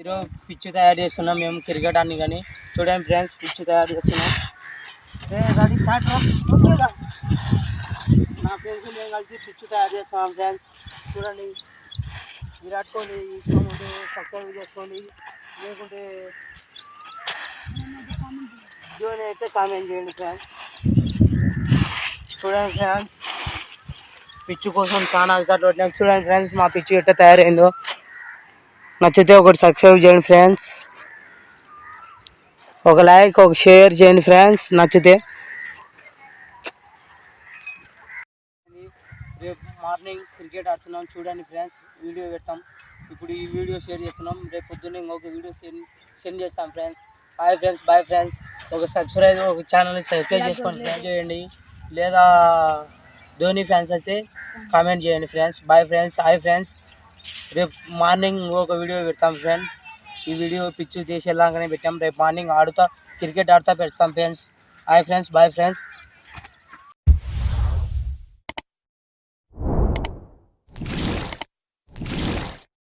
ఈరోజు పిచ్ తయారు చేస్తున్నాం మేము క్రికెట్ అని కానీ. చూడండి ఫ్రెండ్స్ పిచ్ తయారు చేస్తున్నాం. నా ఫ్రెండ్స్ మేము కలిసి పిచ్ తయారు చేస్తున్నాం ఫ్రెండ్స్. చూడండి. విరాట్ కోహ్లీ ఇష్టం ఉంటే సబ్స్క్రైబ్ చేసుకోండి. లేకుంటే ధోని అయితే కామెంట్ చేయండి ఫ్రెండ్స్. చూడండి ఫ్రెండ్స్. పిచ్ కోసం చాలా విసార్లు చూడండి ఫ్రెండ్స్ మా పిచ్ ఎట్లా తయారైందో. నచ్చితే ఒకటి సబ్స్క్రైబ్ చేయండి ఫ్రెండ్స్. ఒక లైక్ ఒక షేర్ చేయండి ఫ్రెండ్స్. నచ్చితే. రేపు మార్నింగ్ క్రికెట్ ఆడుతున్నాం. చూడండి ఫ్రెండ్స్ వీడియో పెట్టాం ఇప్పుడు ఈ వీడియో షేర్ చేస్తున్నాం. రేపు పొద్దున్న ఇంకొక వీడియో సెండ్ సెండ్ చేస్తాం friends. Bye friends bye friends ఒక సబ్స్క్రైబ్ ఒక ఛానల్ని సబ్స్క్రైబ్ చేసుకొని ఫ్రెండ్ చేయండి. లేదా ధోని ఫ్యాన్స్ అయితే కామెంట్ చేయండి friends. Bye friends hi friends రేపు మార్నింగ్ ఒక వీడియో పెడతాం ఫ్రెండ్స్ ఈ వీడియో పిచ్చు తీసేలాగానే పెట్టాం. రేపు మార్నింగ్ ఆడుతా క్రికెట్ ఆడుతా పెడతాం friends hi friends bye friends